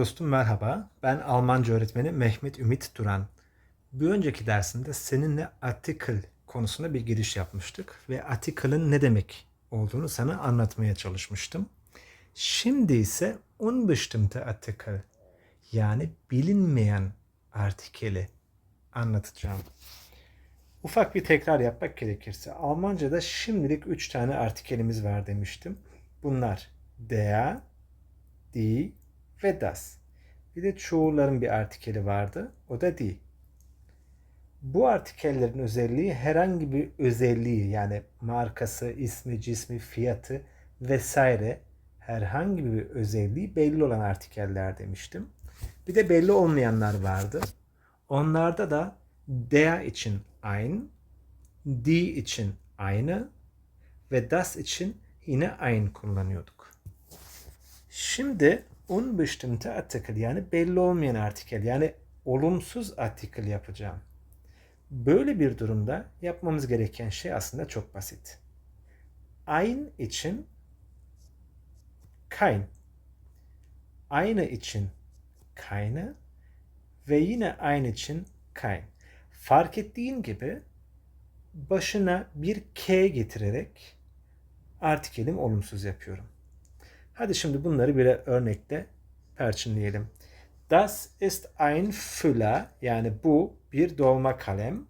Dostum merhaba. Ben Almanca öğretmeni Mehmet Ümit Duran. Bir önceki dersinde seninle article konusunda bir giriş yapmıştık ve article'ın ne demek olduğunu sana anlatmaya çalışmıştım. Şimdi ise unbestimmte Artikel yani bilinmeyen artikeli anlatacağım. Ufak bir tekrar yapmak gerekirse Almanca'da şimdilik 3 tane artikelimiz var demiştim. Bunlar der, die ve das. Bir de çoğulların bir artikeli vardı. O da die. Bu artikellerin özelliği herhangi bir özelliği yani markası, ismi, cismi, fiyatı vesaire herhangi bir özelliği belli olan artikeller demiştim. Bir de belli olmayanlar vardı. Onlarda da der için ein, die için aynı ve das için yine ein kullanıyorduk. Şimdi unbestimmte artikel yani belli olmayan artikel yani olumsuz artikel yapacağım. Böyle bir durumda yapmamız gereken şey aslında çok basit. Ein için kein. Aynı için keine ve yine aynı için kein. Fark ettiğin gibi başına bir k getirerek artikelim olumsuz yapıyorum. Hadi şimdi bunları bir örnekle perçinleyelim. Das ist ein Füller yani bu bir dolma kalem.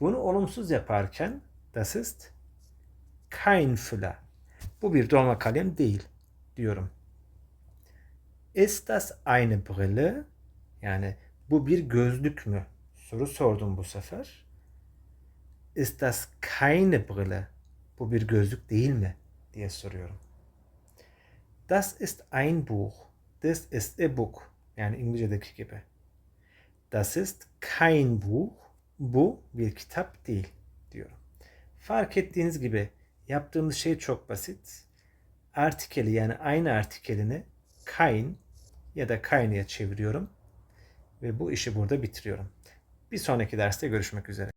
Bunu olumsuz yaparken das ist kein Füller. Bu bir dolma kalem değil diyorum. Ist das eine Brille? Yani bu bir gözlük mü? Soru sordum bu sefer. Ist das keine Brille? Bu bir gözlük değil mi? diye soruyorum. Das ist ein Buch. This is a book. Yani İngilizce'deki gibi. Das ist kein Buch. Bu bir kitap değil diyorum. Fark ettiğiniz gibi yaptığımız şey çok basit. Artikeli yani aynı artikelini kein ya da keine'ye çeviriyorum ve bu işi burada bitiriyorum. Bir sonraki derste görüşmek üzere.